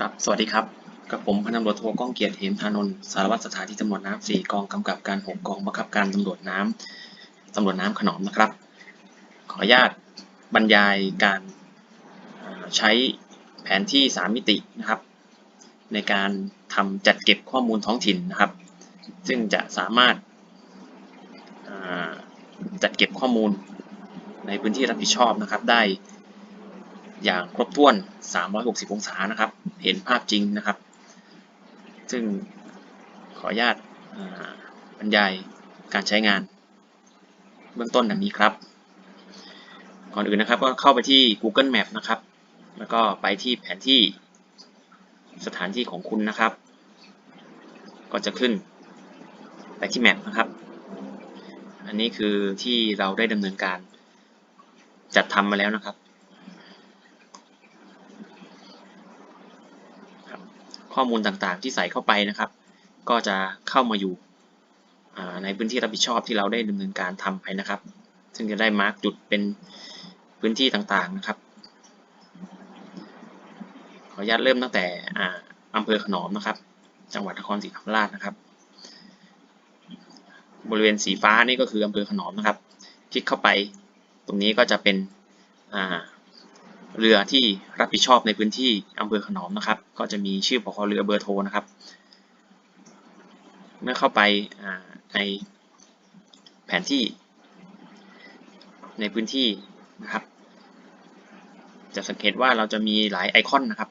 ครับ สวัสดีครับ กับผมพันตำรวจโทก้องเกียรติเหมธานนท์สารวัตรสถานีตำรวจน้ำสี่กองกำกับการหกกองบังคับการตำรวจน้ำตำรวจน้ำขนอมนะครับ ขออนุญาตบรรยายการใช้แผนที่สามมิตินะครับ ในการทำจัดเก็บข้อมูลท้องถิ่นนะครับ ซึ่งจะสามารถจัดเก็บข้อมูลในพื้นที่รับผิดชอบนะครับ ได้ อย่างครบถ้วน 360 องศานะครับ เห็นภาพจริงนะครับ ซึ่งขออนุญาตบรรยายการใช้งาน เบื้องต้นดังนี้ครับ ก่อนอื่นนะครับก็เข้าไปที่ Google Map นะครับ แล้วก็ไปที่แผนที่สถานที่ของคุณนะครับ ก็จะขึ้นไปที่ Map นะครับ อันนี้คือที่เราได้ดำเนินการจัดทำมาแล้วนะครับ ข้อมูลต่างๆ ที่ใส่เข้าไปนะครับ ก็จะเข้ามาอยู่ในพื้นที่รับผิดชอบที่เราได้ดำเนินการทำไปนะครับ ซึ่งจะได้มาร์กจุดเป็นพื้นที่ต่างๆนะครับ ขออนุญาตเริ่มตั้งแต่อ่าอำเภอขนอมนะครับ จังหวัดนครศรีธรรมราชนะครับ บริเวณสีฟ้านี่ก็คืออำเภอขนอมนะครับ คลิกเข้าไป ตรงนี้ก็จะเป็นอ่า เรือที่รับผิดชอบในพื้นที่อำเภอขนอมนะครับ ก็จะมีชื่อปคเรือเบอร์โทรนะครับ เมื่อเข้าไปในแผนที่ในพื้นที่นะครับ จะสังเกตว่าเราจะมีหลายไอคอนนะครับ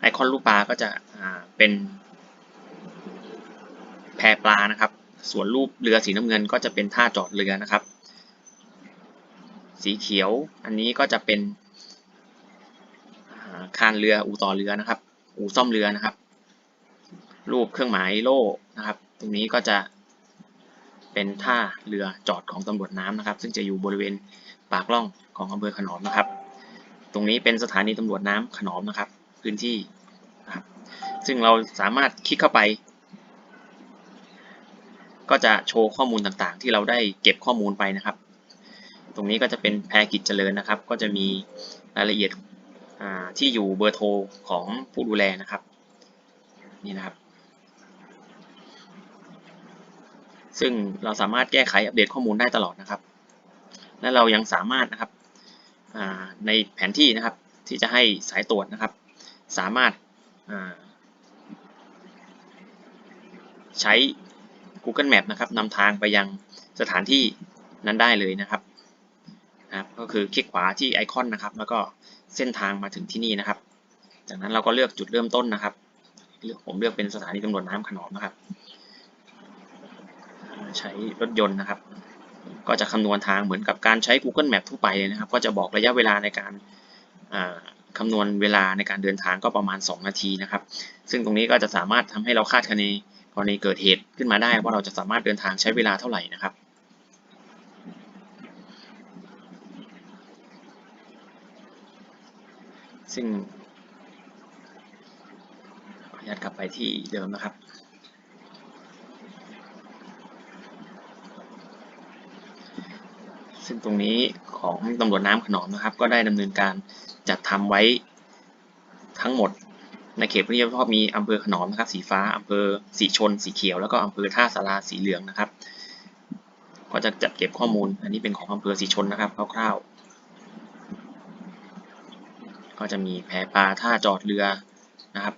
ไอคอนรูปปลาก็จะเป็นแพปลานะครับ ส่วนรูปเรือสีน้ำเงิน ก็จะเป็นท่าจอดเรือนะครับ สีเขียวอันนี้ก็จะเป็น คานเรืออู่ต่อเรือนะครับ อู่ซ่อมเรือนะครับ รูปเครื่องหมายโล่นะครับ ตรงนี้ก็จะเป็นท่าเรือจอดของตำรวจน้ำนะครับ ซึ่งจะอยู่บริเวณปากล่องของอำเภอขนอมนะครับ ตรงนี้เป็นสถานีตำรวจน้ำขนอมนะครับ พื้นที่นะครับ ซึ่งเราสามารถคลิกเข้าไป ก็จะโชว์ข้อมูลต่างๆ ที่เราได้เก็บข้อมูลไปนะครับ ตรงนี้ก็จะเป็นแพรกิจเจริญนะครับ ก็จะมีรายละเอียด ที่อยู่เบอร์โทรของผู้ดูแลนะครับนี่นะครับ ซึ่งเราสามารถแก้ไขอัปเดตข้อมูลได้ตลอดนะครับ และเรายังสามารถนะครับในแผนที่นะครับที่จะให้สายตรวจนะครับ สามารถใช้ Google Map นะครับนำทางไปยังสถานที่นั้นได้เลยนะครับ นะครับ ก็คือคลิกขวาที่ไอคอนนะครับ แล้วก็เส้นทางมาถึงที่นี่นะครับ จากนั้นเราก็เลือกจุดเริ่มต้นนะครับเลือกผมเลือกเป็นสถานีตำรวจน้ำขนอมนะครับ ใช้รถยนต์นะครับ ก็จะคำนวณทางเหมือนกับการใช้ Google Map ทั่วไปเลยนะครับ ก็จะบอกระยะเวลาในการคำนวณเวลาในการเดินทางก็ประมาณ 2 นาทีนะครับ ซึ่งตรงนี้ก็จะสามารถทำให้เราคาดคะเนกรณีเกิดเหตุขึ้นมาได้ว่าเราจะสามารถเดินทางใช้เวลาเท่าไหร่นะครับ ซึ่งขออนุญาตกลับไปที่เดิมนะครับซึ่งตรงนี้ของตำรวจน้ำขนอมนะครับ ก็ได้ดำเนินการจัดทำไว้ทั้งหมดในเขตพื้นที่รับผิดชอบมีอำเภอขนอมนะครับสีฟ้าอำเภอสีชน สีเขียวแล้วก็อำเภอท่าสาราสีเหลืองนะครับ ก็จะจัดเก็บข้อมูล อันนี้เป็นของอำเภอสีชนนะครับคร่าวๆ ก็จะมีแพปลาท่าจอดเรือนะครับ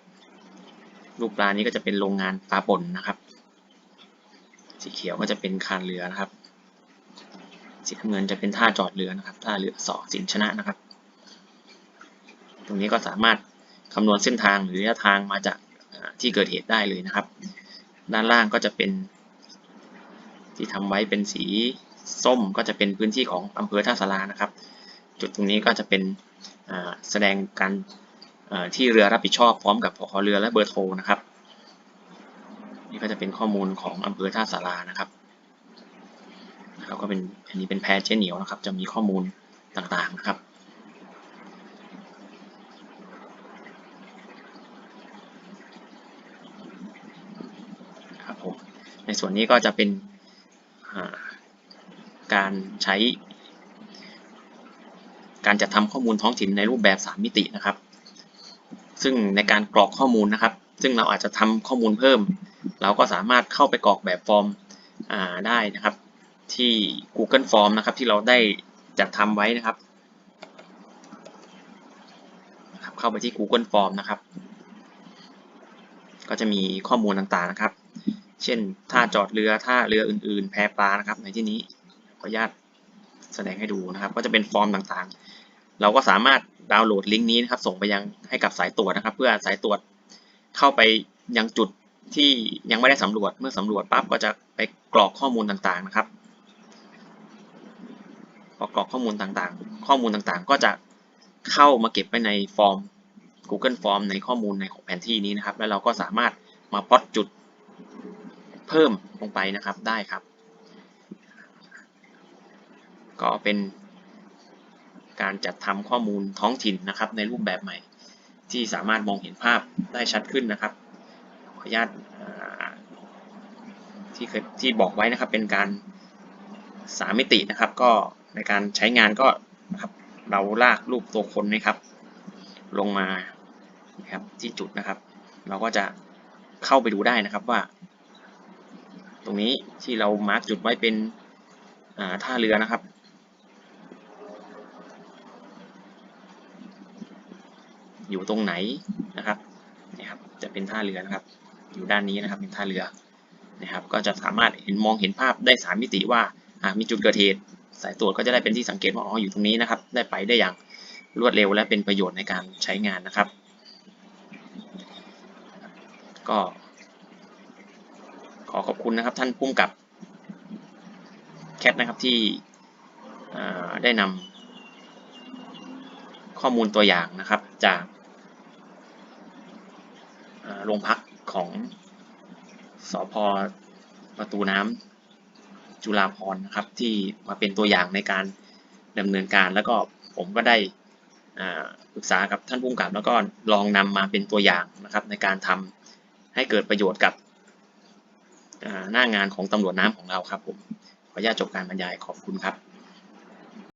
รูปปลานี้ก็จะเป็นโรงงานปลาป่นนะครับ สีเขียวก็จะเป็นคานเรือนะครับ สีน้ำเงินจะเป็นท่าจอดเรือนะครับ ท่าเรือสอสินชนะนะครับ ตรงนี้ก็สามารถคำนวณเส้นทางหรือระยะทางมาจากที่เกิดเหตุได้เลยนะครับ ด้านล่างก็จะเป็น ที่ทำไว้เป็นสีส้มก็จะเป็นพื้นที่ของอำเภอท่าสารานะครับ จุดตรงนี้ก็จะเป็น แสดงการที่เรือรับผิดชอบพร้อมกับพอเรือและเบอร์โทรนะครับ นี่ก็จะเป็นข้อมูลของอำเภอท่าสารานะครับแล้วก็เป็นอันนี้เป็นแพเจ๊เหนียวนะครับ จะมีข้อมูลต่างๆนะครับครับผมในส่วนนี้ก็จะเป็นการใช้ การจัดทำข้อมูลท้องถิ่นในรูปแบบ 3 มิตินะครับ ซึ่งในการกรอกข้อมูลนะครับ ซึ่งเราอาจจะทำข้อมูลเพิ่ม เราก็สามารถเข้าไปกรอกแบบฟอร์มได้นะครับ ที่ Google Form นะครับที่เราได้จัดทำไว้นะครับนะครับ เข้าไปที่ Google Form นะครับ ก็จะมีข้อมูลต่างๆนะครับ เช่นท่าจอดเรือท่าเรืออื่น ๆ แพปลานะครับ ในที่นี้ขออนุญาตแสดงให้ดูนะครับ ก็จะเป็นฟอร์มต่างๆ เราก็สามารถดาวน์โหลดลิงก์นี้นะครับส่งไปยังให้กับสายตรวจนะครับ เพื่อสายตรวจเข้าไปยังจุดที่ยังไม่ได้สำรวจเมื่อสำรวจปั๊บก็จะไปกรอกข้อมูลต่างๆนะครับพอกรอกข้อมูลต่างๆ ข้อมูลต่างๆ ก็จะเข้ามาเก็บไว้ในฟอร์ม Google Form ในข้อมูลในของแผนที่นี้นะครับ แล้วเราก็สามารถมาพอตจุดเพิ่มลงไปนะครับได้ครับ ก็เป็น การจัดทำข้อมูลท้องถิ่นนะครับ ในรูปแบบใหม่ ที่สามารถมองเห็นภาพได้ชัดขึ้นนะครับ ขออนุญาตที่เคยที่บอกไว้นะครับเป็นการสามมิตินะครับ ก็ในการใช้งานก็นะครับเราลากรูปตัวคนนะครับ ลงมานะครับที่จุดนะครับ เราก็จะเข้าไปดูได้นะครับว่า ตรงนี้ที่เรามาร์กจุดไว้เป็นท่าเรือนะครับ อยู่ตรงไหนนะครับนี่ครับ จะเป็นท่าเรือนะครับ อยู่ด้านนี้นะครับเป็นท่าเรือนะครับ ก็จะสามารถเห็นมองเห็นภาพได้สามมิติว่าหากมีจุดเกิดเหตุสายตรวจก็จะได้เป็นที่สังเกตว่าอ๋ออยู่ตรงนี้นะครับ ได้ไปได้อย่างรวดเร็วและเป็นประโยชน์ในการใช้งานนะครับ ก็ขอขอบคุณนะครับท่านพุ่มกับแคทนะครับที่ได้นำข้อมูลตัวอย่างนะครับจาก โรงพักของสอพประตูน้ำจุฬาภรนะครับ ที่มาเป็นตัวอย่างในการดำเนินการ แล้วก็ผมก็ได้ปรึกษากับท่านผู้กำกับแล้วก็ลองนำมาเป็นตัวอย่างนะครับ ในการทำให้เกิดประโยชน์กับหน้างานของตำรวจน้ำของเราครับผมขออนุญาตจบการบรรยายขอบคุณครับ